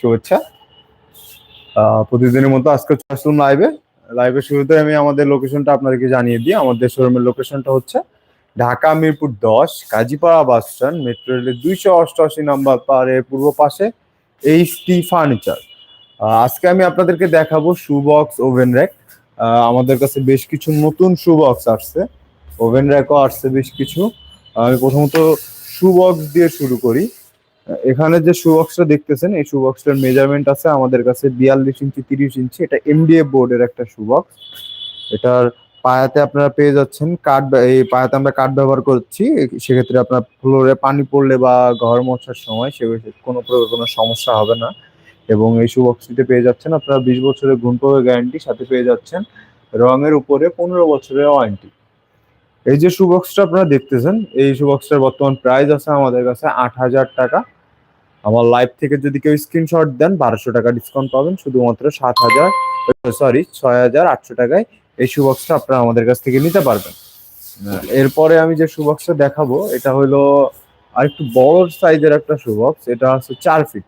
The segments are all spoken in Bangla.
শুভেচ্ছা। প্রতিদিনের মতো আজকে আসলাম লাইভে লাইভের শুরুতে আমি আমাদের লোকেশনটা আপনাদেরকে জানিয়ে দিই। আমাদের শোরুমের লোকেশনটা হচ্ছে ঢাকা মিরপুর দশ, কাজীপাড়া বাস স্ট্যান্ড মেট্রো রেলের দুইশো অষ্টআশি নম্বর পারে পূর্ব পাশে এইচ টি ফার্নিচার আজকে আমি আপনাদেরকে দেখাবো শু বক্স ওভেন র্যাক আমাদের কাছে বেশ কিছু নতুন শু বক্স আসছে। ওভেন র্যাকও আসছে বেশ কিছু। আমি প্রথমত শু বক্স দিয়ে শুরু করি। এখানে যে শু বক্সটা দেখতেছেন, এই শু বক্সটার মেজারমেন্ট আছে আমাদের কাছে বিয়াল্লিশ ইঞ্চি, তিরিশ ইঞ্চি। এটা এমডিএফ বোর্ডের একটা শু বক্স এটার পায়াতে আপনারা পেয়ে যাচ্ছেন কাঠ এই পায়াতে আমরা কাঠ ব্যবহার করছি। সেক্ষেত্রে আপনার ফ্লোরে পানি পড়লে বা ঘর মোছার সময় সে কোনো প্রকার কোনো সমস্যা হবে না। এবং এই শু বক্সটিতে পেয়ে যাচ্ছেন আপনারা বিশ বছরের ঘুমপোকের গ্যারান্টি সাথে পেয়ে যাচ্ছেন রঙের উপরে পনেরো বছরের ওয়ারেন্টি এই যে শু বক্সটা আপনারা দেখতেছেন, এই শু বক্সটার বর্তমান প্রাইস আছে আমাদের কাছে আট হাজার টাকা। আমার লাইভ থেকে যদি কেউ স্ক্রিনশট দেন, বারোশো টাকা ডিসকাউন্ট পাবেন, শুধুমাত্র সাত হাজার সরি ছয় হাজার আটশো টাকায় এই শু বক্সটা আপনারা আমাদের কাছ থেকে নিতে পারবেন। এরপরে আমি যে শু বক্সটা দেখাবো, এটা হলো আরেকটু বড় সাইজের একটা শু বক্স এটা আছে চার ফিট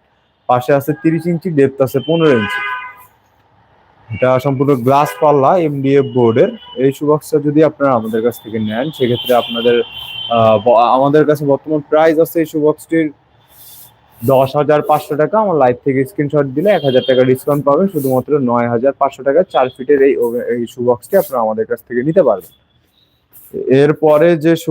পাশে আছে তিরিশ ইঞ্চি ডেপথ আছে পনেরো ইঞ্চি। এটা সম্পূর্ণ গ্লাস পাল্লা এমডিএফ বোর্ডের এই শু বক্সটা যদি আপনারা আমাদের কাছ থেকে নেন, সেক্ষেত্রে আপনাদের আমাদের কাছে বর্তমান প্রাইস আছে এই শু বক্সটির দশ হাজার পাঁচশো টাকা। আমার লাইভ থেকে স্ক্রিনশট দিলে এক হাজার টাকা ডিসকাউন্ট পাবেন। শুধুমাত্র নয় হাজার পাঁচশো টাকা চার ফিটের এই এই শুবক্সটি আপনারা আমাদের কাছ থেকে নিতে পারবেন। এরপরে যে শু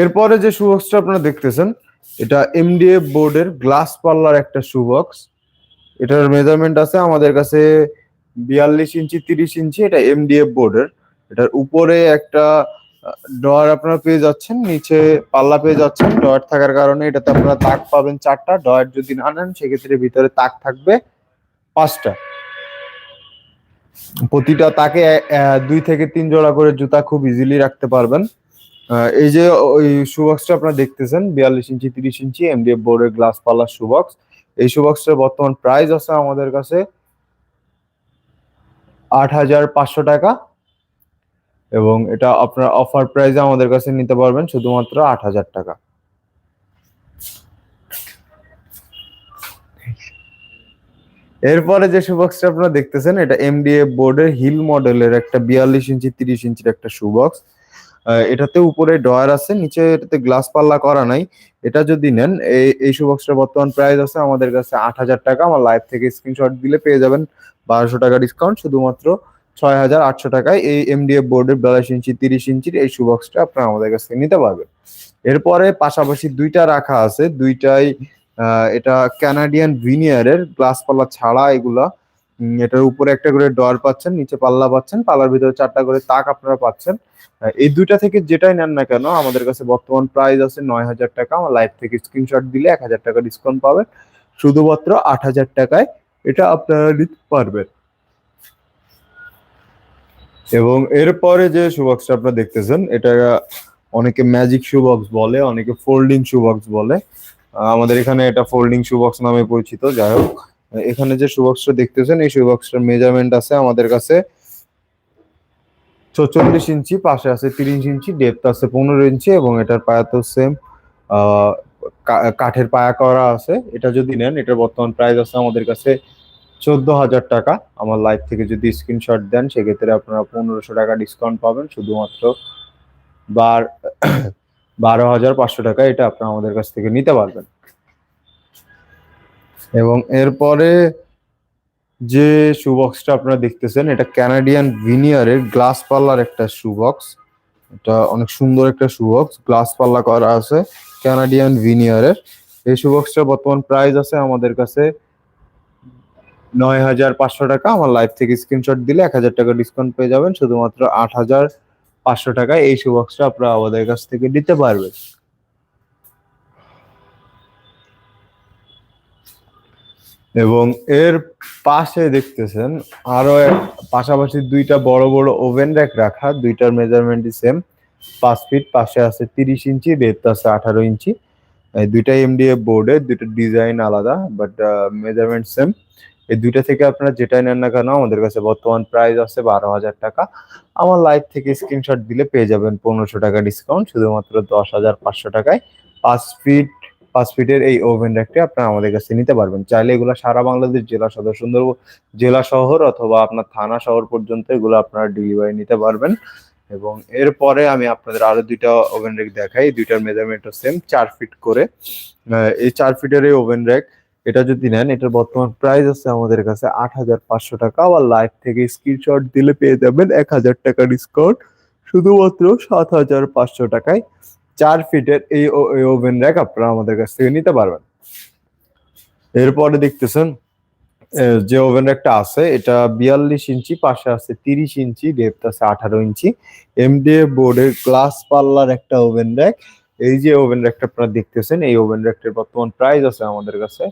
এরপরে যে শু বক্সটা আপনারা দেখতেছেন, এটা এমডিএফ বোর্ডের গ্লাস পাল্লার একটা শু বক্স এটার মেজারমেন্ট আছে আমাদের কাছে বিয়াল্লিশ ইঞ্চি, তিরিশ ইঞ্চি, এটা এমডিএফ বোর্ডের এটার উপরে একটা ডয়ার আপনারা পেয়ে যাচ্ছেন, নিচে পাল্লা পেয়ে যাচ্ছেন। ডয়ার থাকার কারণে এটাতে আপনারা তাক পাবেন চারটা ডয়ার যদি না নেন, সেক্ষেত্রে ভিতরে তাক থাকবে পাঁচটা। প্রতিটা তাকে দুই থেকে তিন জোড়া করে জুতা খুব ইজিলি রাখতে পারবেন। এই যে ওই শুবক্সটা আপনারা দেখতেছেন, বিয়াল্লিশ ইঞ্চি, তিরিশ ইঞ্চি এমডিএফ বোর্ডের গ্লাস পাল্লার শুবক্স এই শুবক্সটার বর্তমান প্রাইস আছে আমাদের কাছে আট হাজার পাঁচশো টাকা এবং এটা আপনার অফার প্রাইসে আমাদের কাছে নিতে পারবেন শুধুমাত্র আট হাজার টাকা। এরপরে যে শুবক্সটা আপনারা দেখতেছেন, এটা এমডিএফ বোর্ডের হিল মডেলের একটা বিয়াল্লিশ ইঞ্চি, তিরিশ ইঞ্চির একটা শুবক্স এটাতে উপরে ডয়ার আছে, নিচে এটাতে গ্লাস পাল্লা করা নাই। এটা যদি নেন, এই শুবক্সটার বর্তমান প্রাইস আছে আমাদের কাছে আট হাজার টাকা। আমার লাইভ থেকে স্ক্রিনশট দিলে পেয়ে যাবেন বারোশো টাকা ডিসকাউন্ট শুধুমাত্র ছয় হাজার আটশো টাকায় এই এমডিএফ বোর্ডের বিয়াল্লিশ ইঞ্চি, তিরিশ ইঞ্চির এই শুবক্সটা আপনারা আমাদের কাছ থেকে নিতে পারবেন। এরপরে পাশাপাশি দুইটা রাখা আছে। দুইটাই এটা ক্যানাডিয়ান ভিনিয়ারের গ্লাস পাল্লা ছাড়া এগুলা এটার উপরে একটা করে ডয়ার পাচ্ছেন, নিচে পাল্লা পাচ্ছেন, পাল্লার ভিতরে চারটা করে তাক আপনারা পাচ্ছেন। এই দুইটা থেকে যেটাই নেন না কেন, আমাদের কাছে বর্তমান প্রাইস আছে নয় হাজার টাকা। আমার লাইভ থেকে স্ক্রিনশট দিলে এক হাজার টাকা ডিসকাউন্ট পাবেন। শুধুমাত্র আট হাজার টাকায় এটা আপনারা নিতে পারবেন। এবং এরপরে যে শুবক্সটা আপনারা দেখতেছেন, এটা অনেকে ম্যাজিক শুবক্স বলে, অনেকে ফোল্ডিং শুবক্স বলে। আমাদের এখানে এটা ফোল্ডিং শুবক্স নামে পরিচিত, যাই হোক। এখানে যে শুবক্সটা দেখতেছেন, এই শুবক্সটার মেজারমেন্ট আছে আমাদের কাছে চৌচল্লিশ ইঞ্চি, পাশে আছে তিরিশ ইঞ্চি ডেপথ আছে পনেরো ইঞ্চি এবং এটার পায়া তো সেম কাঠের পায়া করা আছে। এটা যদি নেন, এটার বর্তমান প্রাইস আছে আমাদের কাছে চোদ্দ হাজার টাকা। আমার লাইভ থেকে যদি স্ক্রিনশট দেন, সেক্ষেত্রে আপনারা পনেরোশো টাকা ডিসকাউন্ট পাবেন। শুধুমাত্র বার, বারো হাজার পাঁচশো টাকা এটা আপনারা আমাদের কাছ থেকে নিতে পারবেন। এবং এরপরে যে শু বক্সটা আপনারা দেখতেছেন, এটা ক্যানাডিয়ান ভিনিয়ারের গ্লাস পাল্লার একটা শু বক্স এটা অনেক সুন্দর একটা শু বক্স গ্লাস পাল্লা করা আছে ক্যানাডিয়ান ভিনিয়ারের এই শু বক্সটার বর্তমান প্রাইস আছে আমাদের কাছে নয় হাজার পাঁচশো টাকা। আমার লাইভ থেকে স্ক্রিনশট দিলে এক হাজার টাকা ডিসকাউন্ট পেয়ে যাবেন। শুধুমাত্র আট হাজার পাঁচশো টাকায় এই শু বক্সটা আপনারা আমাদের কাছ থেকে নিতে পারবেন। এবং এর পাশে দেখতেছেন আরও পাশাপাশি দুইটা বড় বড় ওভেন র্যাক রাখা, দুইটার মেজারমেন্টই সেম পাঁচ ফিট পাশে আছে তিরিশ ইঞ্চি ডেপথ আছে আঠারো ইঞ্চি। এই দুইটা এমডিএফ বোর্ডের দুটো ডিজাইন আলাদা বাট মেজারমেন্ট সেম এই দুইটা থেকে আপনারা যেটাই নেন না কেন, আমাদের কাছে বর্তমান প্রাইস আছে বারো হাজার টাকা। আমার লাইভ থেকে স্ক্রিনশট দিলে পেয়ে যাবেন পনেরোশো টাকা ডিসকাউন্ট শুধুমাত্র দশ হাজার পাঁচশো টাকায়। পাঁচ ফিট পাঁচ ফিটের এই ওভেন র্যাকটি আপনারা আমাদের কাছে নিতে পারবেন। চাইলে এগুলো সারা বাংলাদেশ জেলা সদর সুন্দর জেলা শহর অথবা আপনার থানা শহর পর্যন্ত এগুলো আপনারা ডেলিভারি নিতে পারবেন। এবং এরপরে আমি আপনাদের আরও দুইটা ওভেন র্যাক দেখাই। দুইটার মেজারমেন্টও সেম চার ফিট করে। এই চার ফিটের এই ওভেন র্যাক, এটা যদি নেন, এটার বর্তমান প্রাইস আছে আমাদের কাছে আট হাজার পাঁচশো টাকা। আবার লাইভ থেকে স্ক্রিনশট দিলে পেয়ে যাবেন এক হাজার টাকা ডিসকাউন্ট শুধুমাত্র সাত হাজার পাঁচশো টাকায়। চার ফিটের এই ওভেন র্যাক আপনারা আমাদের কাছ থেকে নিতে পারবেন। এরপরে দেখতেছেন যে ওভেন র্যাকটা আছে, এটা বিয়াল্লিশ ইঞ্চি, পাশে আছে তিরিশ ইঞ্চি ডেপথ আছে আঠারো ইঞ্চি। এমডিএফ বোর্ডের গ্লাস পাল্লার একটা ওভেন র্যাক। এই যে ওভেন র্যাকটা আপনারা দেখতেছেন, এই ওভেন র্যাকটার বর্তমান প্রাইস আছে আমাদের কাছে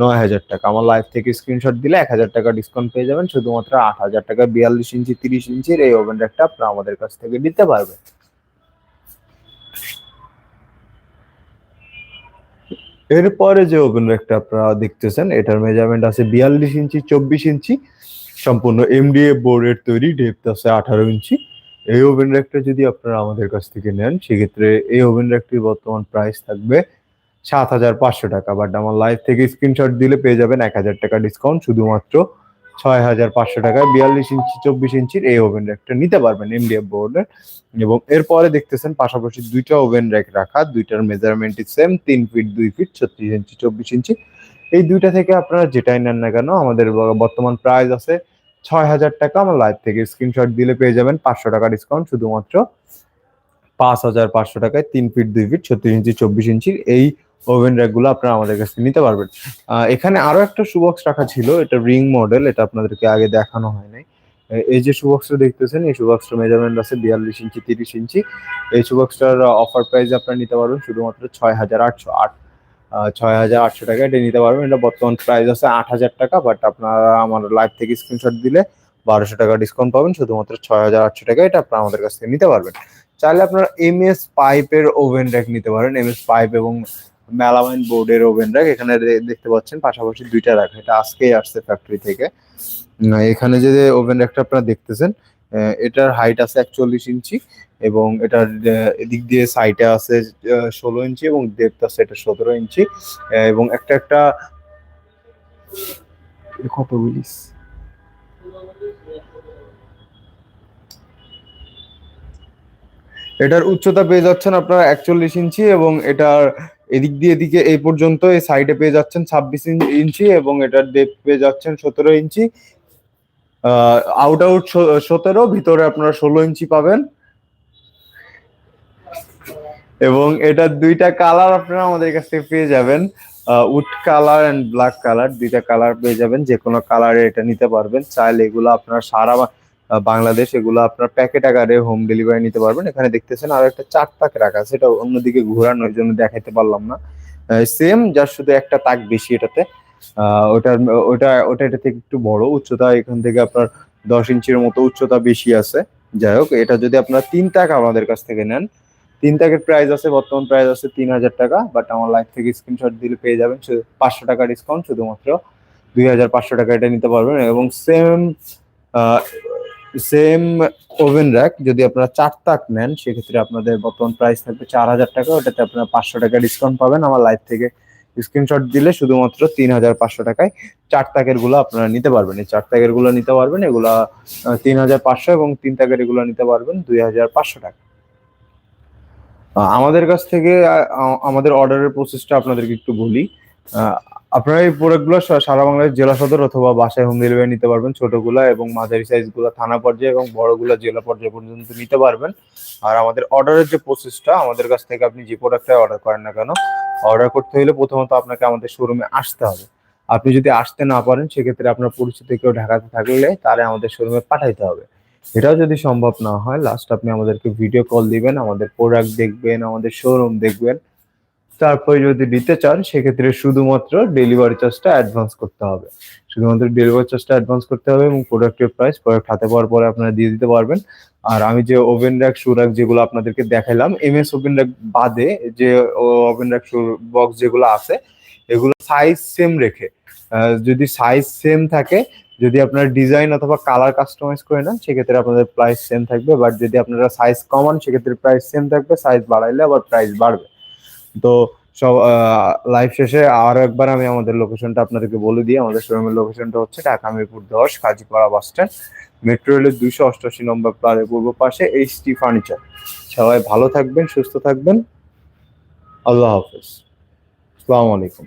নয় হাজার টাকা। আমার লাইভ থেকে স্ক্রিনশট দিলে এক হাজার টাকা ডিসকাউন্ট পেয়ে যাবেন, শুধুমাত্র আট হাজার টাকা। বিয়াল্লিশ ইঞ্চি, তিরিশ ইঞ্চির এই ওভেন র্যাকটা আপনারা আমাদের কাছ থেকে নিতে পারবেন। এরপরে যে ওভেন র্যাকটা আপনারা দেখতেছেন, এটার মেজারমেন্ট আছে বিয়াল্লিশ ইঞ্চি, চব্বিশ ইঞ্চি। সম্পূর্ণ এমডিএফ বোর্ডের তৈরি ডেপথ আছে আঠারো ইঞ্চি। এই ওভেন র্যাকটা যদি আপনারা আমাদের কাছ থেকে নেন, সেক্ষেত্রে এই ওভেন র্যাকটির বর্তমান প্রাইস থাকবে সাত হাজার পাঁচশো টাকা। বাট আমার লাইভ থেকে স্ক্রিনশট দিলে পেয়ে যাবেন এক হাজার টাকা ডিসকাউন্ট শুধুমাত্র ছয় হাজার পাঁচশো টাকায় বিয়াল্লিশ ইঞ্চি, চব্বিশ ইঞ্চির এই ওভেন র্যাকটা নিতে পারবেন এমডিএফ বোর্ডের এবং এরপরে দেখতেছেন পাশাপাশি দুইটা ওভেন র্যাক রাখা, দুইটার মেজারমেন্ট সেম তিন ফিট দুই ফিট ছত্রিশ ইঞ্চি, চব্বিশ ইঞ্চি। এই দুইটা থেকে আপনারা যেটাই নেন না কেন, আমাদের বর্তমান প্রাইস আছে ছয় হাজার টাকা। আমার লাইভ থেকে স্ক্রিনশট দিলে পেয়ে যাবেন পাঁচশো টাকা ডিসকাউন্ট শুধুমাত্র পাঁচ হাজার পাঁচশো টাকায় তিন ফিট দুই ফিট ছত্রিশ ইঞ্চি, চব্বিশ ইঞ্চির এই ওভেন র্যাকগুলো আপনারা আমাদের কাছে নিতে পারবেন। এখানে আরও একটা সুবক্স রাখা ছিল, এটা রিং মডেল এটা আপনাদেরকে আগে দেখানো হয় নাই। এই যে সুবক্সটা দেখতেছেন, এই সুবক্সটার মেজারমেন্ট আছে বিয়াল্লিশ ইঞ্চি, তিরিশ ইঞ্চি। এই সুবক্সটার অফার প্রাইস আপনারা নিতে পারবেন শুধুমাত্র ছয় হাজার আটশো আট। ছয় হাজার আটশো টাকা এটা নিতে পারবেন। এটা বর্তমান প্রাইস আছে আট হাজার টাকা বাট আপনারা আমার লাইভ থেকে স্ক্রিনশট দিলে বারোশো টাকা ডিসকাউন্ট পাবেন, শুধুমাত্র ছয় হাজার আটশো টাকা এটা আপনারা আমাদের কাছ থেকে নিতে পারবেন। চাইলে আপনারা এম এস পাইপের ওভেন র্যাক নিতে পারেন। এম এস পাইপ এবং মেলামাইন বোর্ডের ওভেন র্যাক, এখানে দেখতে পাচ্ছেন পাশাপাশি দুইটা রাখা এটা আজকেই আসছে ফ্যাক্টরি থেকে। এখানে যে ওভেন র্যাকটা আপনারা দেখতেছেন এটার হাইট আছে একচল্লিশ ইঞ্চি এবং এটার এদিক দিয়ে সাইডে আছে ষোলো ইঞ্চি এবং ডেপথ আছে এটা সতেরো ইঞ্চি। এবং একটা একটা কত এটার উচ্চতা পেয়ে যাচ্ছেন আপনারা একচল্লিশ ইঞ্চি এবং এটার এদিক দিয়ে এদিকে এই পর্যন্ত এই সাইডে পেয়ে যাচ্ছেন ছাব্বিশ ইঞ্চি এবং এটার ডেপ পেয়ে যাচ্ছেন সতেরো ইঞ্চি। আউট আউট সতেরো, ভিতরে আপনারা ষোলো ইঞ্চি পাবেন। এবং এটার দুইটা কালার আপনারা আমাদের কাছে পেয়ে যাবেন। Wood colour and black colour দুইটা কালার পেয়ে যাবেন। যে কোনো কালারে এটা নিতে পারবেন। চাইলে এগুলো আপনারা সারা বাংলাদেশ, এগুলো আপনার প্যাকেট আকারে হোম ডেলিভারি নিতে পারবেন। এখানে দেখতেছেন আর একটা চার তাক রাখা সেটা অন্যদিকে ঘোরানো, ওই জন্য দেখাইতে পারলাম না। সেম যার শুধু একটা তাক বেশি এটাতে। ওটার, ওটা ওটা এটা থেকে একটু বড় উচ্চতা, এখান থেকে আপনার দশ ইঞ্চির মতো উচ্চতা বেশি আছে। যাই হোক, এটা যদি আপনার তিন টাকা আমাদের কাছ থেকে নেন, তিন টাকার প্রাইস আছে, বর্তমান প্রাইস আছে তিন হাজার টাকা বাট আমার লাইফ থেকে স্ক্রিনশট দিলে পেয়ে যাবেন। পাঁচশো টাকা ডিসকাউন্ট শুধুমাত্র দুই হাজার পাঁচশো টাকা এটা নিতে পারবেন। এবং সেম সেম ওভেন র্যাক, যদি আপনারা চার তাক নেন, সেক্ষেত্রে আপনাদের বর্তমান প্রাইস থাকবে চার হাজার টাকা। ওটাতে আপনারা পাঁচশো টাকা ডিসকাউন্ট পাবেন। আমার লাইফ থেকে স্ক্রিনশট দিলে শুধুমাত্র তিন হাজার পাঁচশো টাকায় চার তাকেরগুলো আপনারা নিতে পারবেন। এই চার তাকেরগুলো নিতে পারবেন, এগুলা তিন হাজার পাঁচশো এবং তিন তাকের এগুলো নিতে পারবেন দুই হাজার পাঁচশো টাকা। আমাদের কাছ থেকে আমাদের অর্ডারের প্রসেসটা আপনাদেরকে একটু বলি। আপনারা এই প্রোডাক্টগুলো সারা বাংলাদেশ জেলা সদর অথবা বাসায় হোম ডেলিভারি নিতে পারবেন, ছোটগুলা এবং মাঝারি সাইজগুলো থানা পর্যায়ে এবং বড়গুলো জেলা পর্যায়ে পর্যন্ত নিতে পারবেন। আর আমাদের অর্ডারের যে প্রসেসটা আমাদের কাছ থেকে আপনি যে প্রোডাক্টটা অর্ডার করেন না কেন অর্ডার করতে হলে প্রথমত আপনাকে আমাদের শোরুমে আসতে হবে। আপনি যদি আসতে না পারেন, সেক্ষেত্রে আপনার পরিচিত কেউ ঢাকাতে থাকলে তারে আমাদের শোরুমে পাঠাইতে হবে। এটাও যদি সম্ভব না হয় লাস্ট আপনি আমাদেরকে ভিডিও কল দিবেন, আমাদের প্রোডাক্ট দেখবেন, আমাদের শোরুম দেখবেন। তারপরে যদি নিতে চান, সেক্ষেত্রে শুধুমাত্র ডেলিভারি চার্জটা অ্যাডভান্স করতে হবে। শুধুমাত্র ডেলিভারি চার্জটা অ্যাডভান্স করতে হবে এবং প্রোডাক্টের প্রাইস প্রোডাক্ট হাতে পাওয়ার পরে আপনারা দিয়ে দিতে পারবেন। আর আমি যে ওভেন র্যাক শু র্যাক যেগুলো আপনাদেরকে দেখাইলাম এম এস ওভেন র্যাক বাদে যে ওভেন র্যাক শু বক্স যেগুলো আছে, এগুলো সাইজ সেম রেখে যদি সাইজ সেম থাকে, যদি আপনারা ডিজাইন অথবা কালার কাস্টমাইজ করে নেন, সেক্ষেত্রে আপনাদের প্রাইস সেম থাকবে। বাট যদি আপনারা সাইজ কমান, সেক্ষেত্রে প্রাইস সেম থাকবে। সাইজ বাড়াইলে আবার প্রাইস বাড়বে। তো সব লাইভ শেষে আরও একবার আমি আমাদের লোকেশনটা আপনাদেরকে বলে দিই। আমাদের শোরুমের লোকেশনটা হচ্ছে ঢাকা মিরপুর দশ, কাজীপাড়া বাস স্ট্যান্ড মেট্রো রেলের দুইশো অষ্টআশি নম্বর প্লারের পূর্ব পাশে এইচ টি ফার্নিচার সবাই ভালো থাকবেন, সুস্থ থাকবেন। আল্লাহ হাফেজ। আসসালামু আলাইকুম।